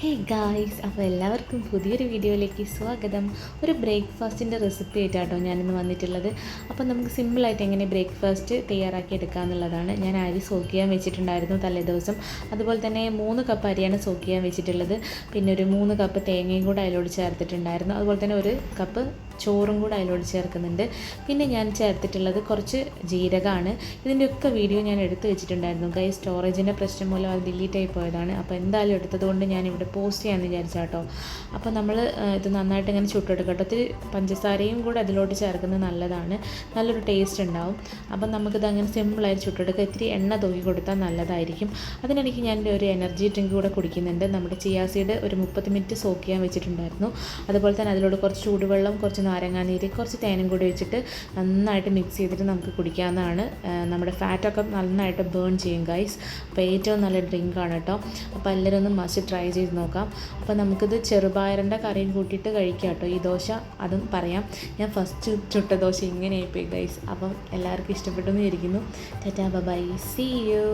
Hey guys അപ്പോൾ എല്ലാവർക്കും പുതിയൊരു വീഡിയോയിലേക്ക് സ്വാഗതം. ഒരു ബ്രേക്ക്ഫാസ്റ്റിന്റെ റെസിപ്പി ആയിട്ടാട്ടോ ഞാനിന്ന് വന്നിട്ടുള്ളത്. അപ്പോൾ നമുക്ക് സിമ്പിളായിട്ട് എങ്ങനെ ബ്രേക്ക്ഫാസ്റ്റ് തയ്യാറാക്കി എടുക്കുക എന്നുള്ളതാണ്. ഞാൻ അരി സോക്ക് ചെയ്യാൻ വെച്ചിട്ടുണ്ടായിരുന്നു തലേദിവസം. അതുപോലെ തന്നെ മൂന്ന് കപ്പ് അരിയാണ് സോക്ക് ചെയ്യാൻ വെച്ചിട്ടുള്ളത്. പിന്നെ ഒരു മൂന്ന് കപ്പ് തേങ്ങയും കൂടെ അതിലോട് ചേർത്തിട്ടുണ്ടായിരുന്നു. അതുപോലെ തന്നെ ഒരു കപ്പ് ചോറും കൂടെ അതിലോട് ചേർക്കുന്നുണ്ട്. പിന്നെ ഞാൻ ചേർത്തിട്ടുള്ളത് കുറച്ച് ജീരകമാണ്. ഇതിന്റെയൊക്കെ വീഡിയോ ഞാൻ എടുത്തു വെച്ചിട്ടുണ്ടായിരുന്നു. കൈ സ്റ്റോറേജിന്റെ പ്രശ്നം മൂലം അത് ഡിലീറ്റ് ആയി പോയതാണ്. അപ്പോൾ എന്തായാലും എടുത്തതുകൊണ്ട് ഞാൻ ഇവിടെ പോസ്റ്റ് ചെയ്യാമെന്ന് വിചാരിച്ചാട്ടോ അപ്പോൾ നമ്മൾ ഇത് നന്നായിട്ട് ഇങ്ങനെ ചുട്ടെടുക്കട്ടോ. ഒത്തിരി പഞ്ചസാരയും കൂടെ അതിലോട്ട് ചേർക്കുന്നത് നല്ലതാണ്. നല്ലൊരു ടേസ്റ്റ് ഉണ്ടാവും. അപ്പം നമുക്കിത് അങ്ങനെ സിമ്പിളായിട്ട് ചുട്ടെടുക്കുക. ഇത്തിരി എണ്ണ തൂക്കി കൊടുത്താൽ നല്ലതായിരിക്കും. അതിനിടയ്ക്ക് ഞാൻ ഒരു എനർജി ഡ്രിങ്ക് കൂടെ കുടിക്കുന്നുണ്ട്. നമ്മുടെ ചിയാ സീഡ് ഒരു മുപ്പത് മിനിറ്റ് സോക്ക് ചെയ്യാൻ വെച്ചിട്ടുണ്ടായിരുന്നു. അതുപോലെ തന്നെ അതിലോട് കുറച്ച് ചൂടുവെള്ളം കുറച്ച് നാരങ്ങാനീര് കുറച്ച് തേനും കൂടി വെച്ചിട്ട് നന്നായിട്ട് മിക്സ് ചെയ്തിട്ട് നമുക്ക് കുടിക്കാവുന്നതാണ്. നമ്മുടെ ഫാറ്റൊക്കെ നന്നായിട്ട് ബേൺ ചെയ്യും ഗൈസ് അപ്പോൾ ഏറ്റവും നല്ല ഡ്രിങ്കാണ് കേട്ടോ അപ്പോൾ എല്ലാവരും ഒന്ന് മസ്റ്റ് ട്രൈ ചെയ്ത് നോക്കാം. അപ്പോൾ നമുക്കിത് ചെറുപയറിന്റെ കറിയും കൂട്ടിയിട്ട് കഴിക്കാം കേട്ടോ ഈ ദോശ അതും പറയാം. ഞാൻ ഫസ്റ്റ് ചുട്ട ദോശ ഇങ്ങനെ ആയിപ്പോയി ഗൈസ് അപ്പം എല്ലാവർക്കും ഇഷ്ടപ്പെട്ടു എന്ന് ഇരിക്കുന്നു ടാറ്റാ ബൈ സി യു